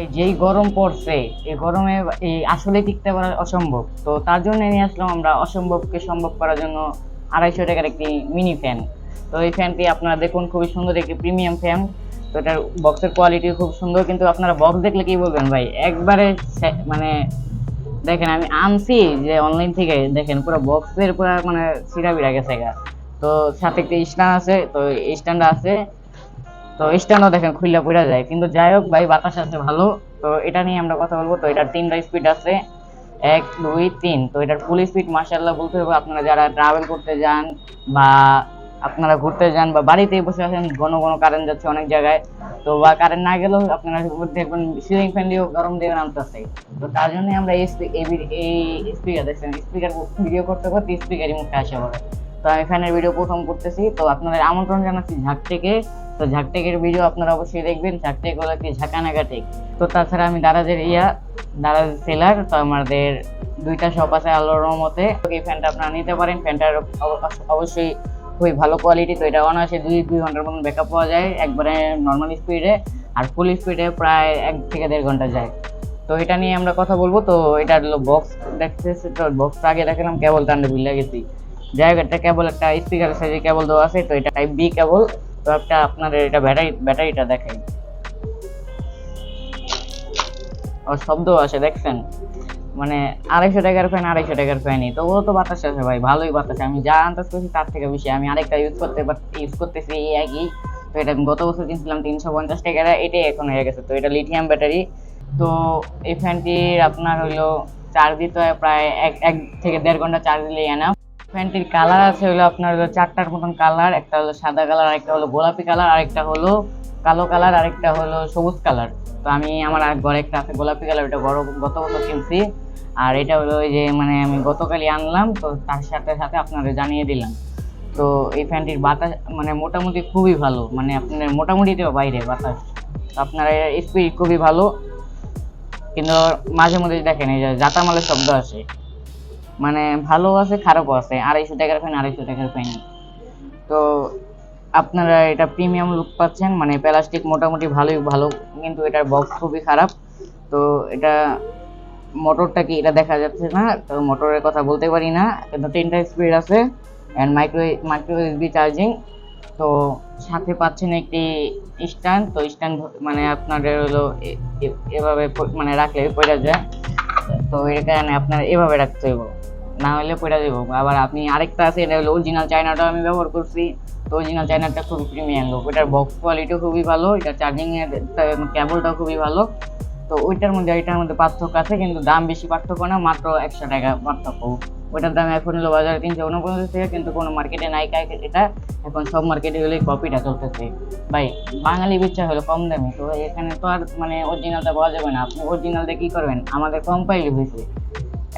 ভাই যেই গরম পড়ছে, এই গরমে এই আসলে টিকতে পারা অসম্ভব। তো তার জন্য নিয়ে আসলাম আমরা অসম্ভবকে সম্ভব করার জন্য আড়াইশো টাকার একটি মিনি ফ্যান তো এই ফ্যানটি আপনারা দেখুন, খুবই সুন্দর একটি প্রিমিয়াম ফ্যান তো এটার বক্সের কোয়ালিটি খুব সুন্দর, কিন্তু আপনারা বক্স দেখলে কি বলবেন ভাই? একবারে মানে দেখেন, আমি আনছি যে অনলাইন থেকে, দেখেন, পুরো বক্সের পুরো মানে সিরা বিরা গেছে গা। তো সাথে একটি স্ট্যান্ড আছে, তো স্ট্যান্ড আছে তো স্ট্যান্ডও দেখেন খুললে পড়ে যায়। কিন্তু যাই হোক ভাই, বাতাস আছে ভালো, তো এটা নিয়ে আমরা কথা বলব। তো এটার তিনটা স্পিড আছে। এক, দুই, তিন। তো এটার ফুল স্পিড মার্শাল্লাহ বলতে হবে আপনারা যারা ট্রাভেল করতে যান বা আপনারা ঘুরতে যান বা বাড়িতে বসে আছেন, ঘন ঘন কারেন্ট যাচ্ছে অনেক জায়গায়, তো বা কারেন্ট না গেলেও আপনারা দেখবেন সিলিং ফ্যান দিয়েও গরম দিয়ে নামতেছে। তো তার জন্য আমরা এই এই স্পিকার দেখছেন। স্পিকার ভিডিও করতে করতে স্পিকারই মুখে আসে বলে। তো আমি ফ্যানের ভিডিও প্রথম করতেছি। তো আপনাদের আমন্ত্রণ জানাচ্ছি ঝাঁক থেকে। তো ঝাঁকটেকের ভিডিও আপনারা অবশ্যই দেখবেন। ঝাকটেক হলো একটি ঝাঁকানাকা টেক। তো তাছাড়া আমি দারাজের ইয়া দারাজ সেলার তো আমাদের দুইটা শপ আছে আল্লাহর রহমতে। এই ফ্যানটা আপনারা নিতে পারেন। ফ্যানটার অবশ্যই খুবই ভালো কোয়ালিটি তো এটা অনায়াসে দুই দুই ঘণ্টার মতন ব্যাকআপ পাওয়া যায়, একবারে নর্মাল স্পিডে আর ফুল স্পিডে প্রায় এক থেকে দেড় ঘণ্টা যায়। তো এটা নিয়ে আমরা কথা বলব। তো এটা হলো বক্স দেখতেছে তো বক্সটা আগে দেখালাম কেবল টান্ডে ভুলে গেছি। যাই হোক, একটা কেবল একটা স্পিকার সাইজে কেবল দেওয়া আছে, তো এটা টাইপ বি কেবল তো একটা আপনাদের এটা ব্যাটারি, ব্যাটারিটা দেখাই ও শব্দ আসে, দেখছেন? মানে আড়াইশো টাকার ফ্যান আড়াইশো টাকার ফ্যানই তো ও তো বাতাস আছে ভাই, ভালোই বাতাস। আমি যা আন্দাজ করছি তার থেকে বেশি। আমি আরেকটা ইউজ করতে ইউজ করতেছি এই একই। তো এটা আমি গত বছর কিনছিলাম তিনশো পঞ্চাশ টাকার এটাই এখন হয়ে গেছে। তো এটা লিথিয়াম ব্যাটারি তো এই ফ্যানটির আপনার হলো চার্জ দিতে হয় প্রায় এক এক থেকে দেড় ঘণ্টা চার্জ দিলেই এনা ফ্যানটির কালার আছে, হলো আপনার হলো চারটার মতন কালার, একটা হলো সাদা কালার, আরেকটা হলো গোলাপি কালার, আরেকটা হলো কালো কালার, আরেকটা হলো সবুজ কালার। তো আমি আমার ঘরে একটা আছে গোলাপি কালার, ওটা গত বছর কিনছি। আর এটা হলো ওই যে মানে আমি গতকালই আনলাম, তো তার সাথে সাথে আপনাদের জানিয়ে দিলাম। তো এই ফ্যানটির বাতাস মানে মোটামুটি খুবই ভালো মানে আপনার মোটামুটিতেও বাইরে বাতাস। তো আপনার স্পিড খুবই ভালো। কিন্তু মাঝে মধ্যে দেখেন, এই যে জাতামালের শব্দ আসে। মানে ভালো আছে, খারাপও আছে। আড়াইশো টাকার ফ্যান আড়াইশো টাকার ফ্যান তো আপনারা এটা প্রিমিয়াম লুক পাচ্ছেন মানে প্লাস্টিক মোটামুটি ভালোই, ভালো, কিন্তু এটার বক্স খুবই খারাপ। তো এটা মোটরটা কি, এটা দেখা যাচ্ছে না, তো মোটরের কথা বলতে পারি না। কিন্তু তিনটা স্পিড আছে and micro micro SB charging তো সাথে পাচ্ছেন একটি স্ট্যান্ড তো স্ট্যান্ড মানে আপনাদের হলো এভাবে মানে রাখলে পড়ে যায়। তো কারণে আপনার এভাবে রাখতে হবে। না হলে পড়ে যাব আবার আপনি আরেকটা আছে, এটা হলো অরিজিনাল চায়নাটা আমি ব্যবহার করছি। তো অরিজিনাল চায়নাটা খুবই প্রিমিয়াম লোক ওটার বক্স কোয়ালিটিও খুবই ভালো, এটা চার্জিং এর কেবলটাও খুবই ভালো। তো ওইটার মধ্যে, এটার মধ্যে পার্থক্য আছে, কিন্তু দাম বেশি পার্থক্য না, মাত্র একশো টাকা পার্থক্য। ওইটার দাম এখন হলো বাজারে তিনশো উনপঞ্চাশ টাকা, কিন্তু কোনো মার্কেটে নাই এটা। এখন সব মার্কেটে হলে কপিটা চলতেছে। ভাই, বাঙালি বিচ্ছা হলো কম দামে, তো এখানে তো আর মানে অরিজিনালটা পাওয়া যাবে না। আপনি অরিজিনাল দিয়ে কী করবেন? আমাদের কম পাইলে হয়েছে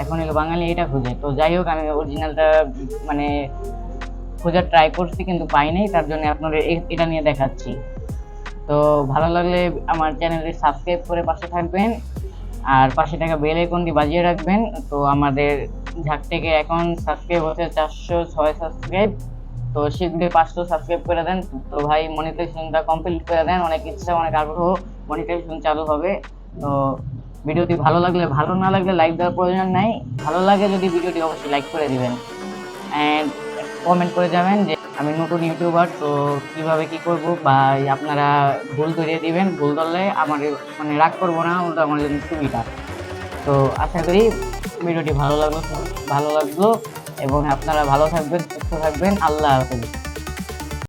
এখন হলো বাঙালি এটা খুঁজে। তো যাই হোক, আমি অরিজিনালটা মানে খোঁজার ট্রাই করছি কিন্তু পাই নাই, তার জন্য আপনাদের এটা নিয়ে দেখাচ্ছি। তো ভালো লাগলে আমার চ্যানেলটি সাবস্ক্রাইব করে পাশে থাকবেন, আর পাশে থাকা বেল আইকনটি বাজিয়ে রাখবেন। তো আমাদের ঝাঁক থেকে এখন সাবস্ক্রাইব হচ্ছে চারশো ছয় সাবস্ক্রাইব তো শীঘ্রই পাঁচশো সাবস্ক্রাইব করে দেন। তো ভাই মনিটাইজেশনটা কমপ্লিট করে দেন। অনেক ইচ্ছা, অনেক আগ্রহ মনিটাইজেশন চালু হবে। তো ভিডিওটি ভালো লাগলে, ভালো না লাগলে লাইক দেওয়ার প্রয়োজন নাই। ভালো লাগে যদি ভিডিওটি অবশ্যই লাইক করে দিবেন। অ্যান্ড কমেন্ট করে যাবেন যে আমি নতুন ইউটিউবার তো কীভাবে কি করব বা আপনারা ভুল ধরিয়ে দিবেন, ভুল ধরলে আমার মানে রাগ করব না ওটা আমার জন্য সুবিধা। তো আশা করি ভিডিওটি ভালো লাগল ভালো লাগল এবং আপনারা ভালো থাকবেন, সুস্থ থাকবেন। আল্লাহ হাফেজ।